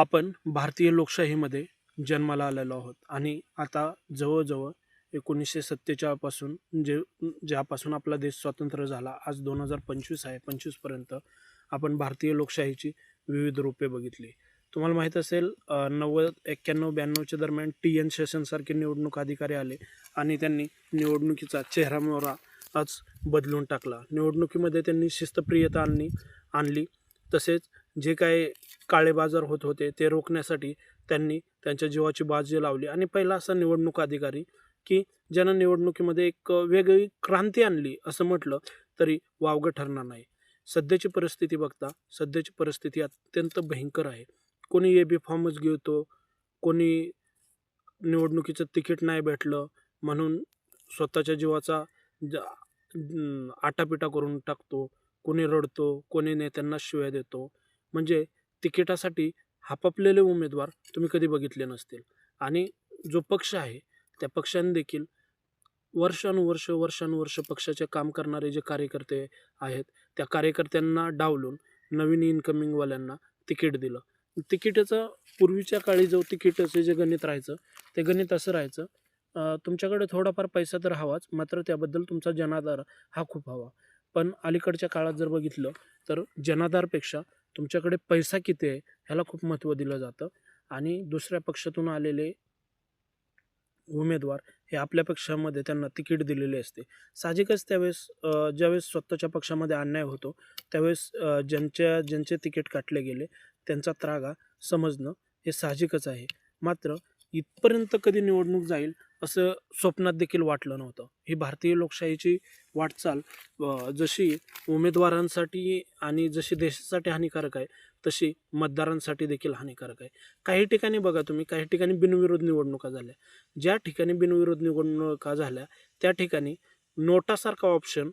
आपण भारतीय लोकशाहीमध्ये जन्माला आलेलो आहोत. आणि आता जवळजवळ एकोणीसशे सत्तेचाळपासून जे ज्यापासून आपला देश स्वतंत्र झाला आज दोन हजार पंचवीस आहे पंचवीसपर्यंत आपण भारतीय लोकशाहीची विविध रूपे बघितली. तुम्हाला माहीत असेल नव्वद एक्क्याण्णव ब्याण्णवच्या दरम्यान टी एन शेषनसारखे निवडणूक अधिकारी आले आणि त्यांनी निवडणुकीचा चेहरा मोहरा आज बदलून टाकला. निवडणुकीमध्ये त्यांनी शिस्तप्रियता आणली आणली. तसेच जे काय काळे बाजार होत होते ते रोखण्यासाठी त्यांनी त्यांच्या जीवाची बाजी लावली. आणि पहिला असा निवडणूक अधिकारी की ज्यांना निवडणुकीमध्ये एक वेगळी क्रांती आणली असं म्हटलं तरी वावगं ठरणार नाही. सध्याची परिस्थिती बघता सध्याची परिस्थिती अत्यंत भयंकर आहे. कोणी ए बी फॉर्मच घेतो कोणी निवडणुकीचं तिकीट नाही भेटलं म्हणून स्वतःच्या जीवाचा आटापिटा करून टाकतो कोणी रडतो कोणी नेत्यांना शिव्या देतो. म्हणजे तिकिटासाठी हापापलेले उमेदवार तुम्ही कधी बघितले नसतील. आणि जो पक्ष आहे त्या पक्षाने देखील वर्षानुवर्ष वर्षानुवर्ष पक्षाचे काम करणारे जे कार्यकर्ते आहेत त्या कार्यकर्त्यांना डावलून नवीन इन्कमिंगवाल्यांना तिकीट दिलं. तिकिटाचं पूर्वीच्या काळी जो तिकिटाचं जे गणित राहायचं ते गणित असं राहायचं तुमच्याकडे थोडाफार पैसा तर हवाच मात्र त्याबद्दल तुमचा जनाधार हा खूप हवा. पण अलीकडच्या काळात जर बघितलं तर जनाधारपेक्षा तुमच्याकडे पैसा किती आहे ह्याला खूप महत्त्व दिलं जातं. आणि दुसऱ्या पक्षातून आलेले उमेदवार हे आपल्या पक्षामध्ये त्यांना तिकीट दिलेले असते. साहजिकच त्यावेळेस ज्यावेळेस स्वतःच्या पक्षामध्ये अन्याय होतो त्यावेळेस ज्यांच्या ज्यांचे तिकीट काटले गेले त्यांचा त्रागा समजणं हे साहजिकच आहे. मात्र इथपर्यंत कधी निवडणूक जाईल असं स्वप्नात देखील वाटलं नव्हतं. ही भारतीय लोकशाहीची वाटचाल जशी उमेदवारांसाठी आणि जशी देशासाठी हानिकारक आहे तशी मतदारांसाठी देखील हानिकारक आहे. काही ठिकाणी बघा तुम्ही काही ठिकाणी बिनविरोध निवडणुका झाल्या. ज्या ठिकाणी बिनविरोध निवडणुका झाल्या त्या ठिकाणी नोटासारखा ऑप्शन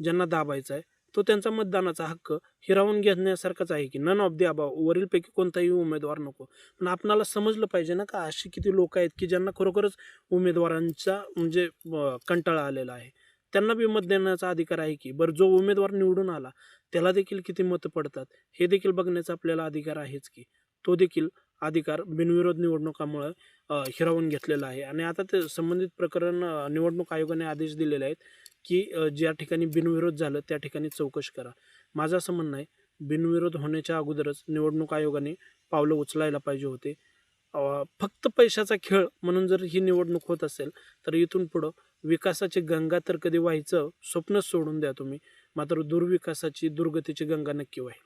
ज्यांना दाबायचा आहे तो त्यांचा मतदानाचा हक्क हिरावून घेण्यासारखाच आहे की नन ऑफ दी अबाव वरीलपैकी कोणताही उमेदवार नको. पण आपणाला समजलं पाहिजे ना का अशी किती लोक आहेत की ज्यांना खरोखरच उमेदवारांचा म्हणजे कंटाळा आलेला आहे. त्यांना बी मत देण्याचा अधिकार आहे की बरं जो उमेदवार निवडून आला त्याला देखील किती मतं पडतात हे देखील बघण्याचा आपल्याला अधिकार आहेच की. तो देखील अधिकार बिनविरोध निवडणुकामुळं हिरावून घेतलेला आहे. आणि आता ते संबंधित प्रकरण निवडणूक आयोगाने आदेश दिलेले आहेत की ज्या ठिकाणी बिनविरोध झालं त्या ठिकाणी चौकशी करा. माझं असं म्हणणं आहे बिनविरोध होण्याच्या अगोदरच निवडणूक आयोगाने पावलं उचलायला पाहिजे होते. फक्त पैशाचा खेळ म्हणून जर ही निवडणूक होत असेल तर इथून पुढं विकासाची गंगा तर कधी व्हायचं स्वप्नच सोडून द्या तुम्ही. मात्र दुर्विकासाची दुर्गतीची गंगा नक्की वाहील